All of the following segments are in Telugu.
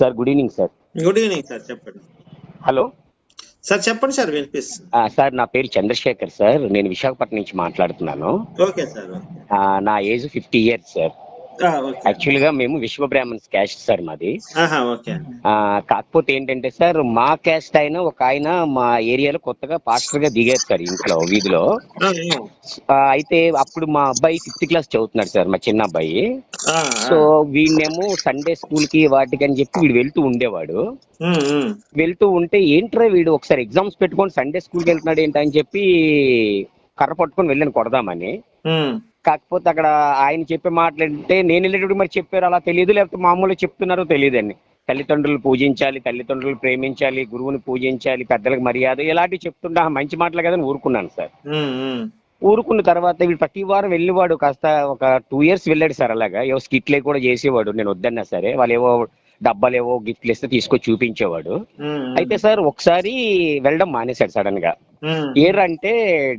Sir good evening sir. Good evening sir చెప్పండి. హలో? సార్ చెప్పండి సార్ వినిపిస్తుంది. సార్ నా పేరు చంద్రశేఖర్ సార్. నేను విశాఖపట్నం నుంచి మాట్లాడుతున్నాను. ఓకే సార్ నా ఏజ్ ఫిఫ్టీ ఇయర్స్ సార్. యాక్చువల్గా మేము విశ్వ బ్రాహ్మణ్స్ క్యాస్ట్ సార్ మాది. కాకపోతే ఏంటంటే సార్ మా క్యాస్ట్ అయిన ఒక ఆయన మా ఏరియాలో కొత్తగా పాస్టర్గా దిగారు సార్ ఇంట్లో వీధిలో. అయితే అప్పుడు మా అబ్బాయి ఫిఫ్త్ క్లాస్ చదువుతున్నాడు సార్ మా చిన్న అబ్బాయి. సో వీడినేమో సండే స్కూల్కి వాటికి అని చెప్పి వీడు వెళ్తూ ఉండేవాడు. వెళ్తూ ఉంటే ఏంట్రా వీడు ఒకసారి ఎగ్జామ్స్ పెట్టుకొని సండే స్కూల్కి వెళ్తున్నాడు ఏంటని చెప్పి కర్ర పట్టుకొని వెళ్ళాను కొడదామని. కాకపోతే అక్కడ ఆయన చెప్పే మాటలంటే నేను వెళ్ళేటప్పుడు మరి చెప్పారు అలా తెలియదు లేకపోతే మామూలుగా చెప్తున్నారో తెలియదండి తల్లిదండ్రులు పూజించాలి తల్లిదండ్రులు ప్రేమించాలి గురువుని పూజించాలి పెద్దలకు మర్యాద ఇలాంటివి చెప్తుంటే మంచి మాటలు కదా ఊరుకున్నాను సార్. ఊరుకున్న తర్వాత వీడు ప్రతి వారం వెళ్ళేవాడు కాస్త ఒక టూ ఇయర్స్ వెళ్ళాడు సార్ అలాగా. ఏవో స్కిట్లే కూడా చేసేవాడు నేను వద్దన్నా సరే. వాళ్ళు ఏవో డబ్బాలు ఏవో గిఫ్ట్లు ఇస్తే తీసుకొచ్చి చూపించేవాడు అయితే సార్ ఒకసారి వెళ్ళడం మానేశాడు సడన్గా ఏరంటే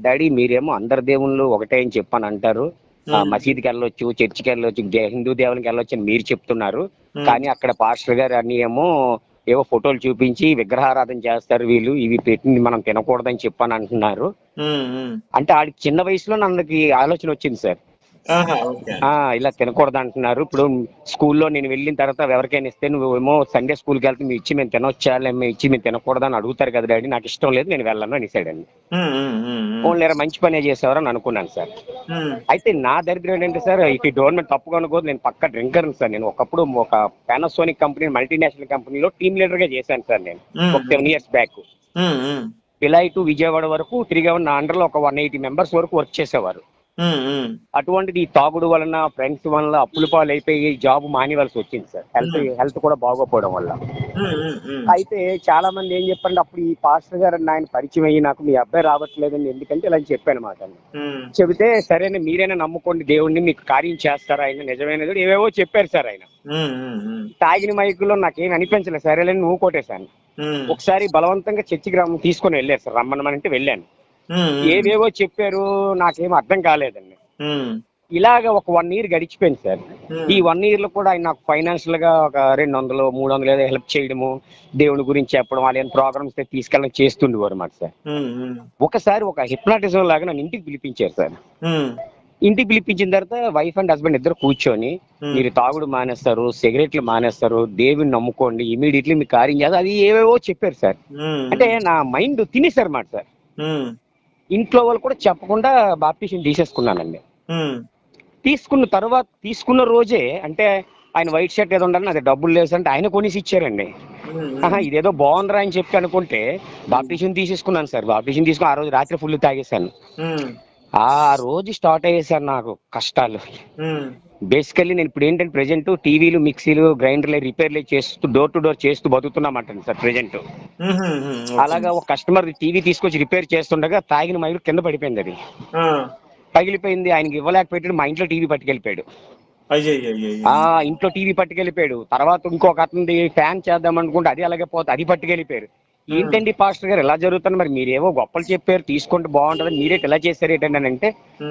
డాడీ మీరేమో అందరి దేవుళ్ళు ఒకటే అని చెప్పని అంటారు మసీదుకి వెళ్ళొచ్చు చర్చికి వెళ్ళొచ్చు హిందూ దేవునికి వెళ్ళొచ్చు అని మీరు చెప్తున్నారు. కానీ అక్కడ పాస్టర్ గారు అన్ని ఏమో ఏవో ఫోటోలు చూపించి విగ్రహారాధన చేస్తారు వీళ్ళు. ఇవి పెట్టింది మనం తినకూడదని చెప్పని అంటున్నారు అంటే ఆడికి చిన్న వయసులో నన్నకి ఆలోచన వచ్చింది సార్. ఇలా తినకూడదు అంటున్నారు ఇప్పుడు స్కూల్లో నేను వెళ్ళిన తర్వాత ఎవరికైనా ఇస్తే నువ్వేమో సండే స్కూల్కి వెళ్తే మీ ఇచ్చి మేము తినొచ్చా మేము ఇచ్చి మేము తినకూడదని అడుగుతారు కదా డాడీ. నాకు ఇష్టం లేదు నేను వెళ్ళను అనేసాడండి ఓన్లీ మంచి పనే చేసేవారని అనుకున్నాను సార్. అయితే నా దరిద్రం ఏంటంటే సార్ ఇటు గవర్నమెంట్ తప్పుగా అనుకోదు నేను పక్క డ్రింకర్ సార్. నేను ఒకప్పుడు ఒక పానాసోనిక్ కంపెనీ మల్టీనేషనల్ కంపెనీలో టీమ్ లీడర్గా చేశాను సార్ నేను. ఒక సెవెన్ ఇయర్స్ బ్యాక్. పిలాయి టు విజయవాడ వరకు తిరిగి నా అండర్లో ఒక వన్ ఎయిటీ మెంబర్స్ వరకు వర్క్ చేసేవారు. అటువంటిది ఈ తాగుడు వలన ఫ్రెండ్స్ వల్ల అప్పుల పాలు అయిపోయి జాబ్ మానేవలసి వచ్చింది సార్. హెల్త్ హెల్త్ కూడా బాగోపోవడం వల్ల. అయితే చాలా మంది ఏం చెప్పండి అప్పుడు ఈ పాస్టర్ గారు ఆయన పరిచయం అయ్యి నాకు మీ అబ్బాయి రావట్లేదని ఎందుకంటే ఇలా చెప్పాను మాట చెబితే సరేనే మీరైనా నమ్ముకోండి దేవుణ్ణి మీకు కార్యం చేస్తారా ఆయన నిజమైనది ఏవేవో చెప్పారు సార్ ఆయన. తాగిన మైకులో నాకేం అనిపించలేదు సరేలేని నువ్వు కొట్టేశాను. ఒకసారి బలవంతంగా చర్చి గ్రామం తీసుకొని వెళ్ళారు సార్. రమ్మనమంటే వెళ్ళాను. ఉమ్, ఏవేవో చెప్పారు నాకేం అర్థం కాలేదండి. ఇలాగ ఒక వన్ ఇయర్ గడిచిపోయింది సార్. ఈ వన్ ఇయర్లో కూడా ఆయన నాకు ఫైనాన్షియల్గా ఒక రెండు వందలు మూడు వందలు ఏదో హెల్ప్ చేయడము దేవుని గురించి చెప్పడం వాళ్ళ ప్రోగ్రామ్స్ తీసుకెళ్ళడం చేస్తుండేవారు అన్నమాట సార్. ఒకసారి ఒక హిప్నాటిజం లాగా నన్ను ఇంటికి పిలిపించారు సార్. ఇంటికి పిలిపించిన తర్వాత వైఫ్ అండ్ హస్బెండ్ ఇద్దరు కూర్చొని మీరు తాగుడు మానేస్తారు సిగరెట్లు మానేస్తారు దేవుని నమ్ముకోండి ఇమీడియట్లీ మీకు కార్యం చేస్తారు అది ఏవేవో చెప్పారు సార్. అంటే నా మైండ్ తినేశారు మాట సార్. ఇంట్లో వాళ్ళు కూడా చెప్పకుండా బాప్టిషన్ తీసేసుకున్నానండి. తీసుకున్న తర్వాత తీసుకున్న రోజే అంటే ఆయన వైట్ షర్ట్ ఏదో ఉండాలని అది డబ్బులు లేదు అంటే ఆయన కొనేసి ఇచ్చారండి. ఇదేదో బాగుందిరా అని చెప్పి అనుకుంటే బాప్టిషన్ తీసేసుకున్నాను సార్. బాప్టిషన్ తీసుకుని ఆ రోజు రాత్రి ఫుల్ తాగేశాను. ఆ రోజు స్టార్ట్ అయ్యాయి సార్ నాకు కష్టాలు. బేసికల్లీ నేను ఇప్పుడు ఏంటంటే ప్రెజెంట్ టీవీలు మిక్సీలు గ్రైండర్లు రిపేర్లు చేస్తూ డోర్ టు డోర్ చేస్తూ బతుకుతున్నామంటాను సార్ ప్రెజెంట్ అలాగా ఒక కస్టమర్ టీవీ తీసుకొచ్చి రిపేర్ చేస్తుండగా తాగిన మైలు కింద పడిపోయింది అది. పగిలిపోయింది ఆయనకి ఇవ్వలేకపోయాడు మా ఇంట్లో టీవీ పట్టుకెళ్ళిపోయాడు. ఇంట్లో టీవీ పట్టుకెళ్ళిపోయాడు తర్వాత ఇంకొక అతనిది ఫ్యాన్ చేద్దాం అనుకుంటే అది అలాగే పోతే అది పట్టుకెళ్ళిపోయారు ఏంటండి పాస్టర్ గారు ఇలా జరుగుతుంది? మరి మీరేవో గొప్పలు చెప్పారు తీసుకుంటే బాగుంటుంది మీరే ఇలా చేశారు ఏంటండి అని అంటే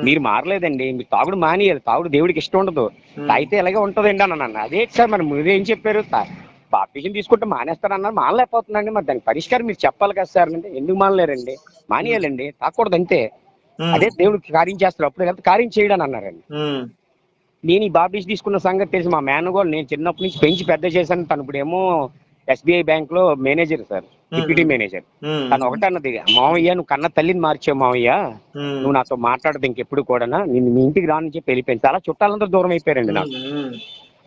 మీరు మారలేదండి. మీరు తాగుడు మానేయాలి తాగుడు దేవుడికి ఇష్టం ఉండదు. తాగితే ఇలాగే ఉంటుందండి అన్న అదే సార్ మరి మీరు ఏం చెప్పారు? బాప్టిజం తీసుకుంటే మానేస్తారన్నారు. మానలేకపోతుందండి మరి దానికి పరిష్కారం మీరు చెప్పాలి కదా సార్ అంటే ఎందుకు మానలేరండి? మానేయాలండి తాకూడదు అంతే. అదే దేవుడికి కార్యం చేస్తారు అప్పుడు కదా కార్యం చేయడని అన్నారండి. నేను ఈ బాప్టిస్ట్ తీసుకున్న సంగతి తెలిసి మా మేన కూడా నేను చిన్నప్పటి నుంచి పెంచి పెద్ద చేశాను. తను ఇప్పుడేమో ఎస్బీఐ బ్యాంక్లో మేనేజర్ సార్ డిప్యూటీ మేనేజర్ తను ఒకటే అన్నది మావయ్య నువ్వు కన్న తల్లిని మార్చావు మావయ్య. నువ్వు నాతో మాట్లాడదు ఇంకెప్పుడు కూడా నేను మీ ఇంటికి రాని చెప్పి వెళ్ళిపోయింది. చాలా చుట్టాలందరూ దూరం అయిపోయారండి నాకు.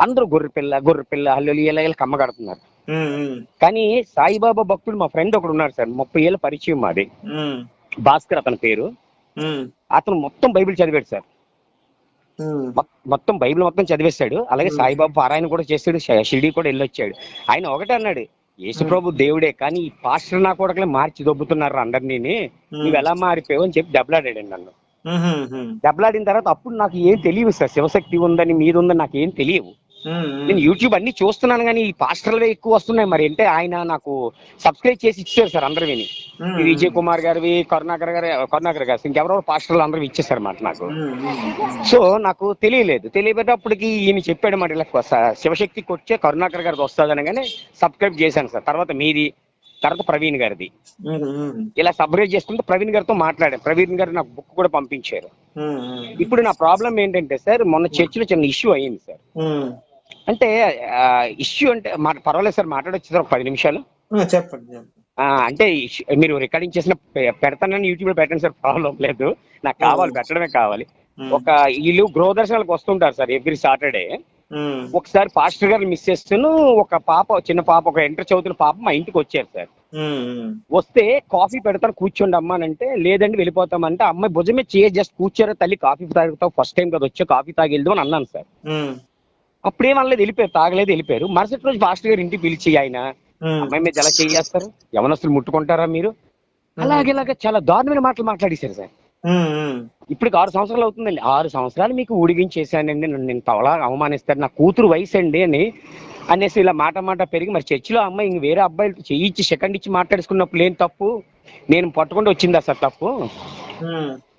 అందరూ గొర్రె పిల్ల గొర్రె పిల్ల హల్లు ఇలా ఇలా కమ్మ కడుతున్నారు. కానీ సాయిబాబా భక్తుడు మా ఫ్రెండ్ ఒకడు ఉన్నారు సార్ ముప్పై ఏళ్ళ పరిచయం మాది. భాస్కర్ అతని పేరు. అతను మొత్తం బైబిల్ చదివాడు సార్. మొత్తం బైబిల్ మొత్తం చదివేశాడు అలాగే సాయిబాబా పారాయణ కూడా చేశాడు ష- షిరిడి కూడా వెళ్ళొచ్చాడు. ఆయన ఒకటే అన్నాడు. యేసుప్రభు దేవుడే కానీ ఈ పాస్టర్ నా కొడకలే మార్చి దొబ్బుతున్నారు అందరినీ నువ్వు ఎలా మారిపోయావు అని చెప్పి దెబ్బలాడాడు నన్ను. దెబ్బలాడిన తర్వాత అప్పుడు నాకు ఏం తెలియదు సార్. శివశక్తి ఉందని మీరుందని నాకు ఏం తెలియవు. నేను యూట్యూబ్ అన్ని చూస్తున్నాను కానీ ఈ పాస్టర్లే ఎక్కువ వస్తున్నాయి మరి. అంటే ఆయన నాకు సబ్స్క్రైబ్ చేసి ఇచ్చారు సార్ అందరు విని విజయ్ కుమార్ గారివి కరుణాకర్ గారి కరుణాకర్ గారు ఇంకెవరో పాస్టర్లు అందరూ ఇచ్చేసారు మాట నాకు. సో నాకు తెలియలేదు. తెలియబెట్టప్పటికి ఈయన చెప్పాడు మాట ఇలా శివశక్తికి వచ్చే కరుణాకర్ గారికి వస్తుందనగానే సబ్స్క్రైబ్ చేశాను సార్. తర్వాత మీది తర్వాత ప్రవీణ్ గారిది. ఇలా సబ్స్క్రైబ్ చేసుకుంటూ ప్రవీణ్ గారితో మాట్లాడాను. ప్రవీణ్ గారు నాకు బుక్ కూడా పంపించారు. ఇప్పుడు నా ప్రాబ్లం ఏంటంటే సార్ మొన్న చర్చిలో చిన్న ఇష్యూ అయింది సార్. అంటే ఇష్యూ అంటే పర్వాలేదు సార్ మాట్లాడొచ్చు సార్ ఒక పది నిమిషాలు. చెప్పండి అంటే మీరు రికార్డింగ్ చేసిన పెడతానని యూట్యూబ్లో పెట్టండి సార్ ప్రాబ్లం లేదు. నాకు కావాలి పెట్టడమే కావాలి. ఒక వీళ్ళు గృహదర్శనాలకు వస్తుంటారు సార్ ఎవ్రీ సాటర్డే. ఒకసారి పాస్టర్ గారు మిస్ చేస్తూను ఒక పాప చిన్న పాప ఒక ఇంటర్ చదువుతున్న పాప మా ఇంటికి వచ్చారు సార్. వస్తే కాఫీ పెడతాను కూర్చోండి అమ్మా అని అంటే లేదండి వెళ్ళిపోతామంటే అమ్మాయి భుజమే చేయ జస్ట్ కూర్చోరా తల్లి కాఫీ తాగుతావు ఫస్ట్ టైం కదా వచ్చా కాఫీ తాగి వెళ్దాం అని అన్నాను సార్. అప్పుడేం అనలేదు వెళ్ళిపోయారు తాగలేదు వెళ్ళిపోయారు మరుసటి రోజు పాస్టర్ గారు ఇంటికి పిలిచి ఆయన. అమ్మాయి మీద ఎలా చేయేస్తారు? యవనస్తులు ముట్టుకుంటారా మీరు? అలాగే ఇలాగే చాలా దారుణమైన మాటలు మాట్లాడేశారు సార్. ఇప్పుడు ఆరు సంవత్సరాలు అవుతుందండి. ఆరు సంవత్సరాలు మీకు ఊడిగించేసానండి నేను తవలా అవమానిస్తారు. నా కూతురు వయసు అండి అని అనేసి ఇలా మాట మాట పెరిగి మరి చర్చిలో అమ్మాయి ఇంక వేరే అబ్బాయిలతో చెయ్యి ఇచ్చి సెకండ్ ఇచ్చి మాట్లాడుకున్నప్పుడు ఏం తప్పు నేను పట్టుకుంటూ వచ్చిందా సార్ తప్పు.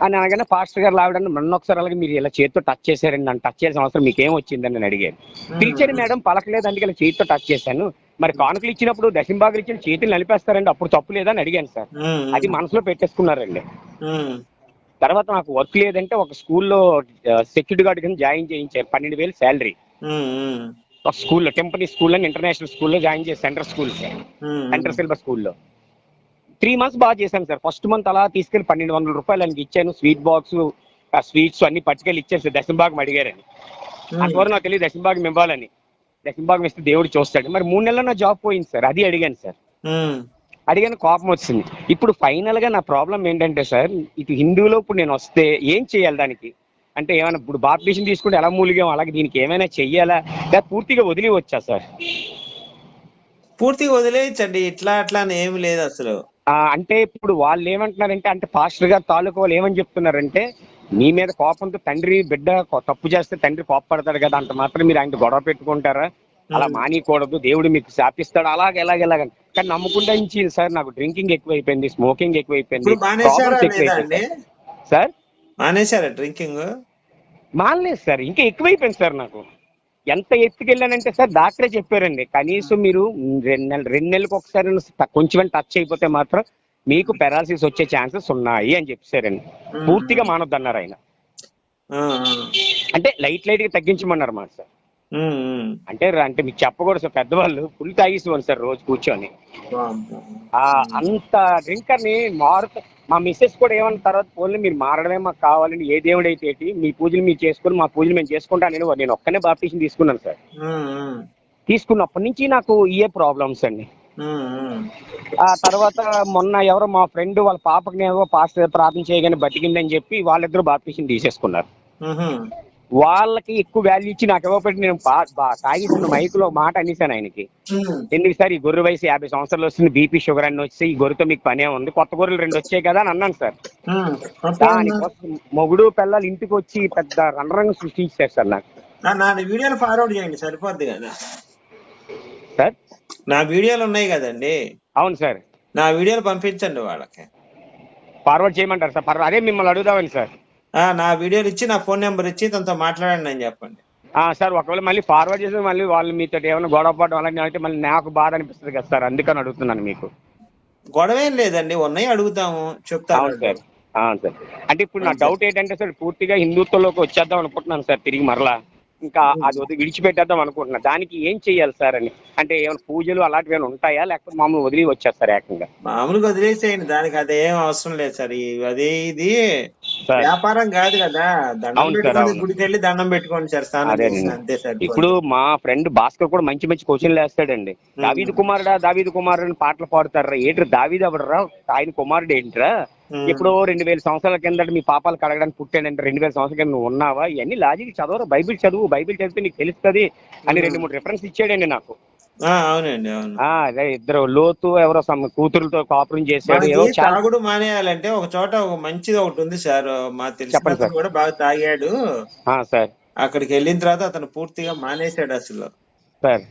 అని అనగానే పాస్టర్ గారు లావిడని మొన్న ఒకసారి అలాగే మీరు ఇలా చేతితో టచ్ చేశారండి నన్ను టచ్ చేసిన అవసరం మీకు ఏం వచ్చిందని నేను అడిగాను. పిలిచాడు మేడం పలకలేదు అందుకే ఇలా చేతితో టచ్ చేశాను. మరి కానుకలు ఇచ్చినప్పుడు దశంబాగులు ఇచ్చిన చేతులు నలిపేస్తారండి అప్పుడు తప్పు లేదని అడిగాను సార్. అది మనసులో పెట్టేసుకున్నారండి. తర్వాత నాకు వర్క్ లేదంటే ఒక స్కూల్లో సెక్యూరిటీ గార్డ్ కింద జాయిన్ చేయించారు పన్నెండు వేలు శాలరీ. ఒక స్కూల్లో టెంపనీ స్కూల్లో ఇంటర్నేషనల్ స్కూల్లో జాయిన్ చేసి సెంటర్ స్కూల్. సెంటర్ సిలబస్ స్కూల్లో. త్రీ మంత్స్ బాగా చేశాను సార్. ఫస్ట్ మంత్ అలా తీసుకెళ్ళి పన్నెండు వందల రూపాయలు ఆయనకి ఇచ్చాను. స్వీట్ బాక్స్ స్వీట్స్ అన్ని పట్టుకెళ్ళి ఇచ్చాను సార్. దశంబాగం అడిగారని. అంతవరకు నాకు తెలియదు దశంబాగం ఇవ్వాలని. దశంబాగం ఇస్తే దేవుడు చూస్తాడు. మరి మూడు నెలల్లో నా జాబ్ పోయింది సార్. అది అడిగాను సార్. అడిగాను కోపం వచ్చింది. ఇప్పుడు ఫైనల్గా నా ప్రాబ్లం ఏంటంటే సార్ ఇటు హిందువులో ఇప్పుడు నేను వస్తే ఏం చేయాలి దానికి? అంటే ఏమైనా ఇప్పుడు బాప్టిషన్ తీసుకుంటే ఎలా మూలిగాం? అలాగే దీనికి ఏమైనా చెయ్యాలా? లేదా పూర్తిగా వదిలి వచ్చా సార్? పూర్తిగా వదిలేయచ్చండి. ఇట్లా అట్లా అని ఏమి లేదు అసలు. ఆ, అంటే ఇప్పుడు వాళ్ళు ఏమంటున్నారంటే అంటే పాస్టర్ గారు తాలూకు వాళ్ళు ఏమని చెప్తున్నారంటే మీ మీద కోపంతో తండ్రి బిడ్డ తప్పు చేస్తే తండ్రి కోపపడతాడు కదా అంత మాత్రం మీరు ఆయన గొడవ పెట్టుకుంటారా? అలా మానేయకూడదు దేవుడు మీకు శాపిస్తాడు అలాగే ఎలాగ ఎలాగ కానీ నమ్ముకుంటా నుంచి సార్ నాకు డ్రింకింగ్ ఎక్కువైపోయింది స్మోకింగ్ ఎక్కువైపోయింది. అండి? సార్? మానేశారా డ్రింకింగ్? మానలేదు సార్ ఇంకా ఎక్కువైపోయింది సార్ నాకు. ఎంత ఎత్తుకెళ్ళానంటే సార్ డాక్టరే చెప్పారండి. కనీసం మీరు రెండు నెలలు రెండు నెలలకు ఒకసారి కొంచెం టచ్ అయిపోతే మాత్రం మీకు పెరాలసిస్ వచ్చే ఛాన్సెస్ ఉన్నాయి అని చెప్పారండి. పూర్తిగా మానొద్దన్నారు ఆయన. అంటే లైట్ లైట్గా తగ్గించమన్నారు మాట సార్. అంటే అంటే మీకు చెప్పకూడదు సార్ పెద్దవాళ్ళు ఫుల్ తాగేసేవాళ్ళు సార్ రోజు కూర్చొని. ఆ అంత డ్రింకర్ని మారుత మా మిస్సెస్ కూడా ఏమన్న తర్వాత ఫోన్లో మీరు మారడమే మాకు కావాలని ఏ దేవుడు అయితే మీ పూజలు మీరు చేసుకొని మా పూజలు మేము చేసుకుంటాను. నేను నేను ఒక్కనే బాప్టిషన్ తీసుకున్నాను సార్. తీసుకున్నప్పటి నుంచి నాకు ఇయే ప్రాబ్లమ్స్ అండి. ఆ తర్వాత మొన్న ఎవరో మా ఫ్రెండ్ వాళ్ళ పాపకి ఏవో పాస్ ప్రార్థన చేయగానే బతికిందని చెప్పి వాళ్ళిద్దరూ బాప్టిషన్ తీసేసుకున్నారు. వాళ్ళకి ఎక్కువ వాల్యూ ఇచ్చి నాకు ఇవ్వబట్టి నేను తాగేసిన మైకులో మాట అనేసాను ఆయనకి. ఎందుకు సార్? ఈ గొర్రె వయసు యాభై సంవత్సరాలు వస్తుంది బీపీ షుగర్ అన్ని వచ్చి ఈ గొర్రెతో మీకు పనే ఉంది కొత్త గొర్రెలు రెండు వచ్చాయి కదా అని అన్నాను సార్. దానికోసం మొగుడు పిల్లలు ఇంటికి వచ్చి పెద్ద రణరంగం సృష్టించారు సార్ నాకు. నా వీడియోలు ఫార్వర్డ్ చేయండి సరిపోద్ది కదా? సార్? నా వీడియోలు ఉన్నాయి కదండి. అవును సార్. నా వీడియోలు పంపించండి వాళ్ళకి. ఫార్వర్డ్ చేయమంటారు సార్. అదే మిమ్మల్ని అడుగుదామని సార్. నా వీడియోలు ఇచ్చి నా ఫోన్ నెంబర్ ఇచ్చి తనతో మాట్లాడండి అని చెప్పండి. ఆ, సార్ ఒకవేళ మళ్ళీ ఫార్వర్డ్ చేసి మళ్ళీ వాళ్ళు మీతో ఏమైనా గొడవ పడడం అలాంటి అయితే మళ్ళీ నాకు బాధ అనిపిస్తుంది కదా సార్ అందుకని అడుగుతున్నాను మీకు. గొడవ ఏం లేదండి ఉన్నాయి అడుగుతాము చెప్తాను. సార్. సార్. అంటే ఇప్పుడు నా డౌట్ ఏంటంటే సార్ పూర్తిగా హిందుత్వంలోకి వచ్చేద్దాం అనుకుంటున్నాను సార్ తిరిగి మరలా. ఇంకా అది వదిలి విడిచిపెట్టేద్దాం అనుకుంటున్నా. దానికి ఏం చెయ్యాలి సార్ అని? అంటే ఏమైనా పూజలు అలాంటివి ఏమైనా ఉంటాయా? లేకపోతే మామూలు వదిలి వచ్చేస్తారు ఏకంగా? మామూలుగా వదిలేసేయండి దానికి అదేం అవసరం లేదు సార్. అది ఇది. వ్యాపారం కాదు కదా. దండం అవును. గుడికి వెళ్ళి దండం పెట్టుకోండి సార్. అంతే సార్ ఇప్పుడు మా ఫ్రెండ్ భాస్కర్ కూడా మంచి మంచి క్వశ్చన్లు వేస్తాడండి. దావీదు కుమారుడా దావీదు కుమారుడు అని పాటలు పాడుతారా? ఏంటి దావీదు ఎవడరా? ఆయన కుమారుడు ఏంట్రా? ఎప్పుడో రెండు వేల సంవత్సరాల కిందట మీ పాపాలు కడగడానికి పుట్టాడంటే. రెండు వేల సంవత్సరాల కింద నువ్వు ఉన్నావా? ఇవన్నీ లాజిక్ చదవరా? బైబిల్ చదువు బైబిల్ చదివితే నీకు తెలుస్తుంది అని రెండు మూడు రిఫరెన్స్ ఇచ్చాడండి నాకు. అవునండి అవును. ఆ అదే ఇద్దరు లోతు ఎవరో సమ్ కూతురులతో కాపురం చేశాడు మనకి ఏవో చాలా తాగుడు మానేయాలంటే ఒక చోట ఒక మంచిది ఒకటి ఉంది సార్ మా చెప్పండి తెలిసిన. కూడా బాగా తాగాడు. ఆ, సార్. అక్కడికి వెళ్ళిన తర్వాత అతను పూర్తిగా మానేశాడు అసలు. సార్.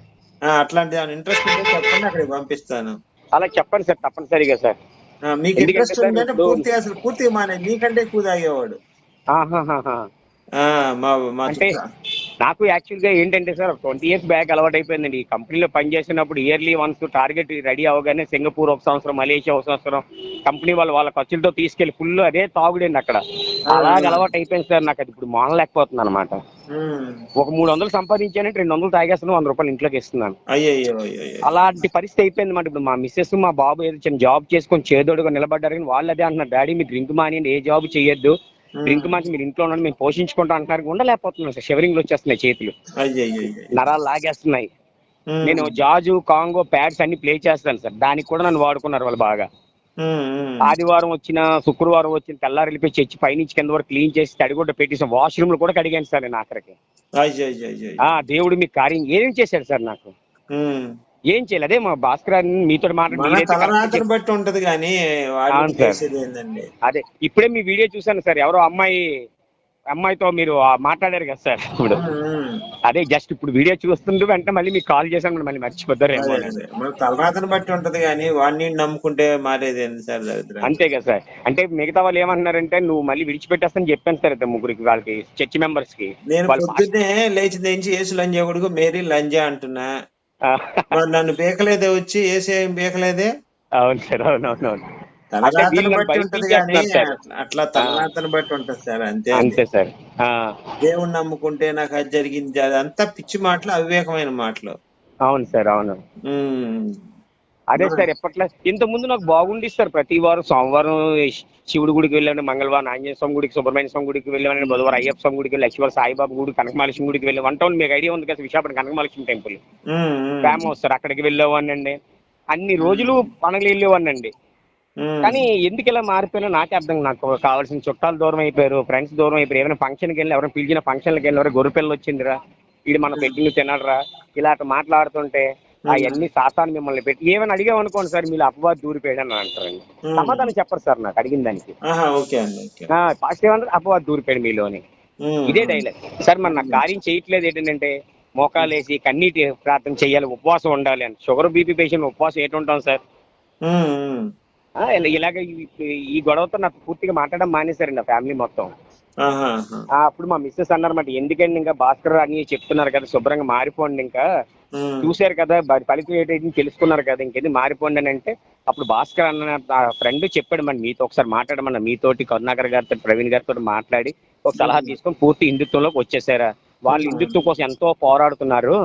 ఆ, అట్లాంటి ఇంట్రెస్ట్ ఉంటే చెప్పండి అక్కడికి పంపిస్తాను. అలా చెప్పండి సార్ తప్పనిసరిగా సార్. ఆ, మీకు ఎందుకంటే ఇంట్రెస్ట్ సార్ ఉందంటే ఇప్పుడు- పూర్తిగా అసలు పూర్తిగా మానే మీకంటే ఎక్కువ తాగేవాడు. ఆహాహాహా. ఆ, మా మా అంటే చుట్ట- నాకు యాక్చువల్గా ఏంటంటే సార్ ట్వంటీ ఇయర్స్ బ్యాక్ అలవాటు అయిపోయిందండి ఈ కంపెనీలో పనిచేసినప్పుడు ఇయర్లీ వన్స్ టార్గెట్ రెడీ అవగానే సింగపూర్ ఒక సంవత్సరం మలేషియా ఒక సంవత్సరం కంపెనీ వాళ్ళు వాళ్ళ ఖర్చులతో తీసుకెళ్ళి ఫుల్ అదే తాగుడండి అక్కడ. అలాగే అలవాటు అయిపోయింది సార్ నాకు అది ఇప్పుడు మానలేకపోతుంది అనమాట. ఒక మూడు వందలు సంపాదించానంటే రెండు వందలు తాగేస్తున్నాను వంద రూపాయలు ఇంట్లోకి ఇస్తున్నాను. అలాంటి పరిస్థితి అయిపోయింది మాట. ఇప్పుడు మా మిస్సెస్ మా బాబు ఏదో చిన్న జాబ్ చేసుకొని చేదోడుగా నిలబడ్డారు కానీ వాళ్ళు అదే అంటున్నారు డాడీ మీరు డ్రింక్ మానేయండి ఏ జాబ్ చేయొద్దు. డ్రింక్ మాని మీరు ఇంట్లో ఉండండి మేము పోషించుకుంటాం అంటున్నారు. ఉండలేకపోతున్నాం సార్. షివరింగ్లు వచ్చేస్తున్నాయి చేతులు. నరాలు లాగేస్తున్నాయి నేను జాజు కాంగో ప్యాడ్స్ అన్ని ప్లే చేస్తాను సార్ దానికి కూడా నన్ను వాడుకున్నారు వాళ్ళు బాగా ఆదివారం వచ్చిన శుక్రవారం వచ్చిన తెల్లారి వెళ్ళిపోయి చర్చి పైనుంచి కింద వరకు క్లీన్ చేసి తడిగుడ్డ పెట్టేసి వాష్రూమ్ కూడా కడిగాను సార్ నేను ఆఖరికి దేవుడు మీకు కార్యం ఏం చేశాడు సార్ నాకు ఏం చేయలేదు అదే మా భాస్కర్ మీతో మాట్లాడి బట్టి ఉంటది కానీ అదే ఇప్పుడే మీ వీడియో చూశాను సార్. ఎవరో అమ్మాయి అమ్మాయితో మీరు మాట్లాడారు కదా సార్ ఇప్పుడు. అదే జస్ట్ ఇప్పుడు వీడియో చూస్తుంటే వెంటనే మళ్ళీ మీకు కాల్ చేశాను మళ్ళీ మర్చిపోతారేమో. మన తలరాతను బట్టి ఉంటది కానీ వాడిని నమ్ముకుంటే మారేది సార్ అంతే కదా సార్. అంటే మిగతా వాళ్ళు ఏమంటున్నారంటే నువ్వు మళ్ళీ విడిచిపెట్టేస్తాని చెప్పాను సార్ ఇద్దరు ముగ్గురికి వాళ్ళకి చర్చి మెంబర్స్కి నేను లేచి దించి యేసు లంజా కొడుకు మేరీ లంజా అంటున్నా. నన్ను బీకలేదే వచ్చి ఏసీ బీకలేదే? అవును సార్ అవునవును అంటే తలరాతను వీళ్ళు నన్ను బట్టి ఉంటది బయటికి కానీ చేస్తున్నారు సార్. అట్లా తలరాతను బట్టి ఉంటది సార్ అంతే అంతే. సార్ దేవుణ్ణి నమ్ముకుంటే నాకు అది జరిగింది అదంతా పిచ్చి మాటలు అవివేకమైన మాటలు. అవును సార్ అవును. అదే సార్ ఎప్పట్లో? ఇంత ముందు నాకు బాగుండి సార్ ప్రతి వారం సోమవారం శివుడి గుడికి వెళ్ళాను మంగళవారం ఆంజనేయ స్వామి గుడికి సుబ్రహ్మణ్య స్వామి గుడికి వెళ్ళాను బుధవారం అయ్యప్ప స్వామి గుడికి లక్ష్మణ సాయిబాబా గుడి కనకమహాలక్ష్మి గుడికి వెళ్ళి. వన్ టౌన్ మీకు ఐడియా ఉంది కదా Visakhapatnam Kanakamahalakshmi temple. Um, um. Famous sir అక్కడికి వెళ్ళేవాడినండి అన్ని రోజులు వెళ్ళేవాడినండి ఉమ్. కానీ ఎందుకు ఇలా మారిపోయినా నాకే అర్థం నాకు కావాల్సిన చుట్టాలు దూరం అయిపోయారు ఫ్రెండ్స్ దూరం అయిపోయారు. ఏమైనా ఫంక్షన్కి వెళ్ళి ఎవరైనా పిలిచిన ఫంక్షన్కి వెళ్ళి ఎవరైనా గొర్రె పిల్లలు వచ్చిందిరా ఇది మన పెట్టింది తినడరా ఇలా మాట్లాడుతుంటే అవన్నీ శాతాన్ని మిమ్మల్ని పెట్టి ఏమైనా అడిగాం అనుకోండి సార్ మీరు అపవాద్ దూరిపోయాడు అని అంటారండి. సమాధానం చెప్పరు సార్ నాకు అడిగిన దానికి. పాజిటివ్ అంటే అపవాద్ దూరిపోయాడు మీలోని. ఇదే డైలాగ్. సార్ మరి నాకు కార్యం చేయట్లేదు ఏంటంటే మోకాలేసి కన్నీటి ప్రార్థన చేయాలి ఉపవాసం ఉండాలి అని. షుగర్ బీపీ పేషెంట్ ఉపవాసం ఏంటి ఉంటాం సార్? ఇలాగ ఈ- గొడవతో నాకు పూర్తిగా మాట్లాడడం మానేశారండి నా ఫ్యామిలీ మొత్తం. అప్పుడు మా మిస్సెస్ అన్నారన్నమాట ఎందుకండి ఇంకా భాస్కర్ అని చెప్తున్నారు కదా శుభ్రంగా మారిపోండి ఇంకా. చూశారు కదా ఫలితం ఏంటంటే తెలుసుకున్నారు కదా ఇంకేది మారిపోండి అని అంటే అప్పుడు భాస్కర్ అన్న ఫ్రెండ్ చెప్పాడు మన మీతో ఒకసారి మాట్లాడమన్న మీతోటి కరుణాకర్ గారితో ప్రవీణ్ గారితో మాట్లాడి ఒక సలహా తీసుకొని పూర్తి హిందుత్వంలోకి వచ్చేసారా? వాళ్ళు హిందుత్వం కోసం ఎంతో పోరాడుతున్నారు.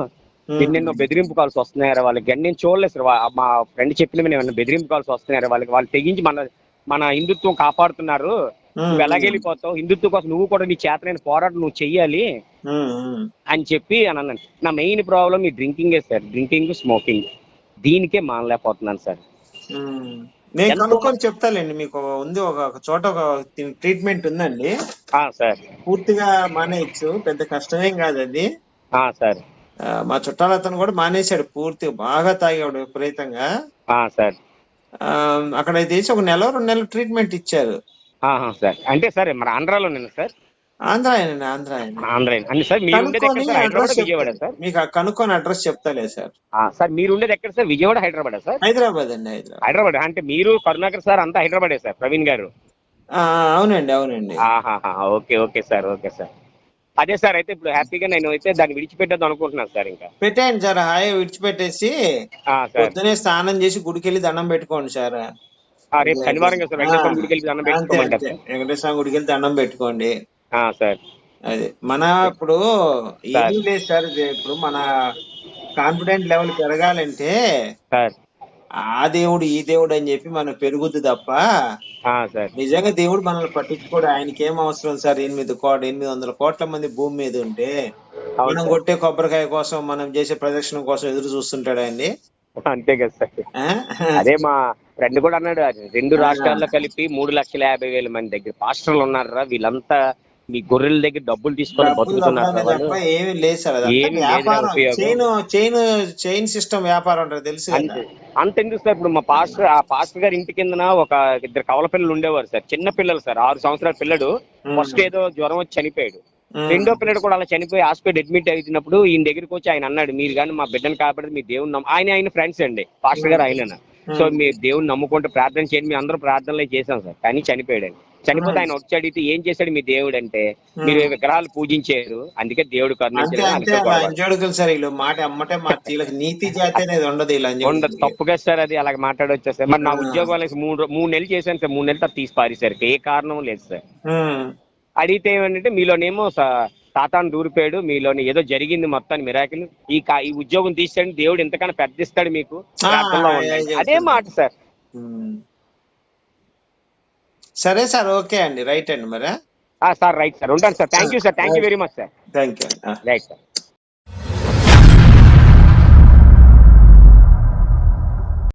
ఎన్నెన్నో బెదిరింపు కాల్స్ వస్తున్నాయరా వాళ్ళకి? కానీ నేను చూడలేదు సార్. మా ఫ్రెండ్ చెప్పిన ఏమన్నా బెదిరింపు కాల్స్ వస్తున్నాయరా వాళ్ళకి? వాళ్ళు తెగించి మన మన హిందుత్వం కాపాడుతున్నారు. నువ్వు ఎలాగెళ్ళిపోతావు? హిందుత్వం కోసం నువ్వు కూడా నీ చేతనైన పోరాటం నువ్వు చెయ్యాలి. అని చెప్పి అని అన్నాను. నా మెయిన్ ప్రాబ్లం ఈ డ్రింకింగే సార్. డ్రింకింగ్ స్మోకింగ్ దీనికే మానలేకపోతున్నాను సార్. నేను కనుక్కొని చెప్తాలేండి మీకు. ఉంది ఒక చోట ఒక ట్రీట్మెంట్ ఉందండి. ఆ, సార్. పూర్తిగా మానేయచ్చు. పెద్ద కష్టమేం కాదు అది ఆ, సార్. మా చుట్టాల అతను కూడా మానేశాడు పూర్తిగా బాగా తాగాడు విపరీతంగా. ఆ, సార్. అక్కడ తీసి ఒక నెల రెండు నెలలు ట్రీట్మెంట్ ఇచ్చారు. సార్. అంటే సార్ మరి ఆంధ్రాలో నేను సార్? ఆంధ్ర సార్ మీరు ఉండేది హైదరాబాద్ విజయవాడ సార్? మీకు కనుక్కొని అడ్రస్ చెప్తాలే సార్. సార్ మీరు ఉండేది ఎక్కడ సార్? విజయవాడ హైదరాబాద్ సార్? హైదరాబాద్ అండి హైదరాబాద్. హైదరాబాద్? అంటే మీరు కరుణాకర్ సార్ అంతా హైదరాబాదే సార్ ప్రవీణ్ గారు? ఆ, అవునండి అవునండి. Okay okay sir okay sir. అదే సార్ అయితే ఇప్పుడు హ్యాపీగా నేను అయితే దాన్ని విడిచిపెట్టేద్దాం అనుకుంటున్నాను సార్ ఇంకా. పెట్టేయండి సార్ హాయి విడిచిపెట్టేసి పొద్దునే స్నానం చేసి గుడికి వెళ్ళి దండం పెట్టుకోండి సార్. రేపు శనివారం కదా సార్ వెంకటేశ్వర గుడికి వెళ్ళి దండం. సార్? వెంకటేశ్వర గుడికి వెళ్ళి దండం పెట్టుకోండి. సార్. అది మన ఇప్పుడు ఏమీ లేదు సార్ ఇప్పుడు మన కాన్ఫిడెంట్ లెవెల్ పెరగాలంటే సార్. ఆ దేవుడు ఈ దేవుడు అని చెప్పి మనం పెరుగుద్ది తప్ప ఆ, సార్. నిజంగా దేవుడు మనల్ని పట్టించుకోడు. ఆయనకి ఏం అవసరం సార్? ఎనిమిది కోట ఎనిమిది వందల కోట్ల మంది భూమి మీద ఉంటే మనం. కొట్టే కొబ్బరికాయ కోసం మనం చేసే ప్రదక్షిణ కోసం ఎదురు చూస్తుంటాడండి అంతే కదా సార్? అదే మా ఫ్రెండ్ కూడా అన్నాడు రెండు రాష్ట్రాల్లో కలిపి మూడు లక్షల యాభై వేల మంది దగ్గర పాస్టర్లు ఉన్నారా వీళ్ళంతా మీ గొర్రెల దగ్గర డబ్బులు తీసుకొని బతుకుతున్నారు ఏమీ లేదు sir. Chain chain chain system వ్యాపారం అంటారు తెలుసు అంతే. అంతెందుకు సార్? ఇప్పుడు మా పాస్టర్ ఆ పాస్టర్ గారి ఇంటి కిందన ఒక ఇద్దరు కవల పిల్లలు ఉండేవారు సార్. చిన్న పిల్లలు సార్ ఆరు సంవత్సరాల పిల్లడు. ఫస్ట్ ఏదో జ్వరం వచ్చి చనిపోయాడు. రెండో పిల్లడు కూడా అలా చనిపోయి హాస్పిటల్ అడ్మిట్ అవుతున్నప్పుడు ఈయన దగ్గరికి వచ్చి ఆయన అన్నాడు మీరు కానీ మా బిడ్డను కాపాడితే మీ దేవుని ఆయన ఆయన ఫ్రెండ్స్ అండి పాస్టర్ గారు ఆయన సో మీ దేవుని నమ్ముకుంటూ ప్రార్థన చేయండి మేము అందరూ ప్రార్థనలే చేశాం సార్. కానీ చనిపోయాడు చనిపోతే ఆయన వచ్చి అడిగితే ఏం చేశాడు మీ దేవుడు అంటే మీరు విగ్రహాలు పూజించారు. అందుకే దేవుడు కరుణించాడు సార్ వీళ్ళు మాట అమ్మటే నీతి జాతి అనేది ఉండదు ఉండదు. తప్పుగా సార్ అది అలాగ మాట్లాడవచ్చు సార్? మరి నా ఆ. ఉద్యోగాలు మూడు మూడు నెలలు చేశాను సార్. మూడు నెలలు తర్వాత తీసి పారేశారు ఏ కారణం లేదు సార్. అడిగితే ఏమంటే మీలోనేమో సాతాను దూరిపోయాడు. మీలోని ఏదో జరిగింది మొత్తాన్ని మిరాకిల్. ఈ ఈ ఉద్యోగం తీసాడు దేవుడు ఇంతకన్నా మీకు. ఆ, ఉండండి. ఆ, అదే మాట సార్. సరే సార్ ఓకే అండి. రైట్ అండి మరి ఆ, సార్ రైట్ సార్. ఉంటాను sir. Thank you sir thank you very much sir thank you right sir